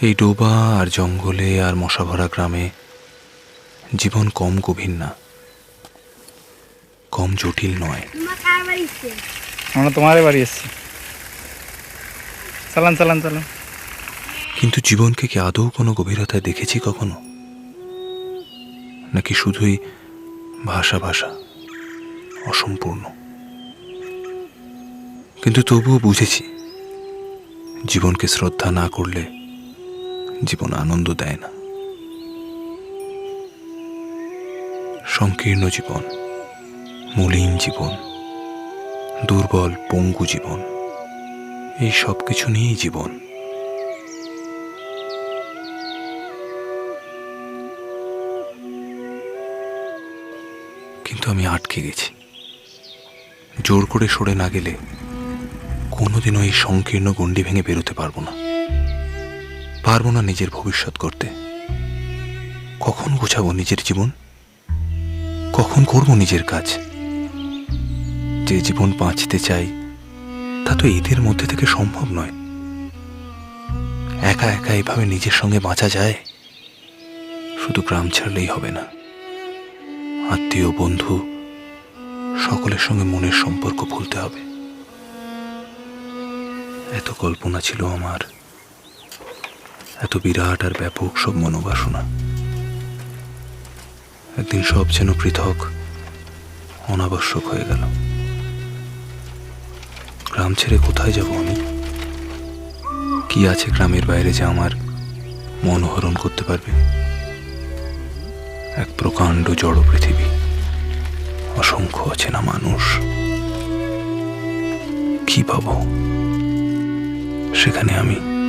এই ডোবা আর জঙ্গলে আর মশাভরা গ্রামে জীবন কম গভীর না কম জটিল নয়। তোমার আমরা তোমারই বাড়ি এসেছি। চালান চালান চালান। কিন্তু জীবনকে কি আদৌ কোনো গভীরতায় দেখেছি কখনো? নাকি শুধুই ভাষা ভাষা অসম্পূর্ণ? কিন্তু তবুও বুঝেছি জীবনকে শ্রদ্ধা না করলে জীবন আনন্দ দেয় না। সংকীর্ণ জীবন, মলিন জীবন, দুর্বল, পঙ্গু জীবন, এই সব কিছু নিয়েই জীবন। কিন্তু আমি আটকে গেছি। জোর করে সরে না গেলে কোনোদিনও এই সংকীর্ণ গণ্ডি ভেঙে বেরোতে পারব না। পারব না নিজের ভবিষ্যৎ করতে। কখন গোছাবো নিজের জীবন? কখন করব নিজের কাজ? যে জীবন বাঁচতে চাই, তা তো এদের মধ্যে থেকে সম্ভব নয়। একা একা এভাবে নিজের সঙ্গে বাঁচা যায়? শুধু গ্রাম ছাড়লেই হবে না। আত্মীয়, বন্ধু, সকলের সঙ্গে মনের সম্পর্ক ভুলতে হবে। এত কল্পনা ছিল আমার। এত বিরাট আর ব্যাপক সব মনোবাসনা। একদিন সব যেন পৃথক, অনাবশ্যক হয়ে গেল। গ্রাম ছেড়ে কোথায় যাব আমি? কি আছে গ্রামের বাইরে যে আমার মনোহরণ করতে পারবে? এক প্রকাণ্ড জড় পৃথিবী, অসংখ্য অচেনা মানুষ। কি পাব? সেখানে আমি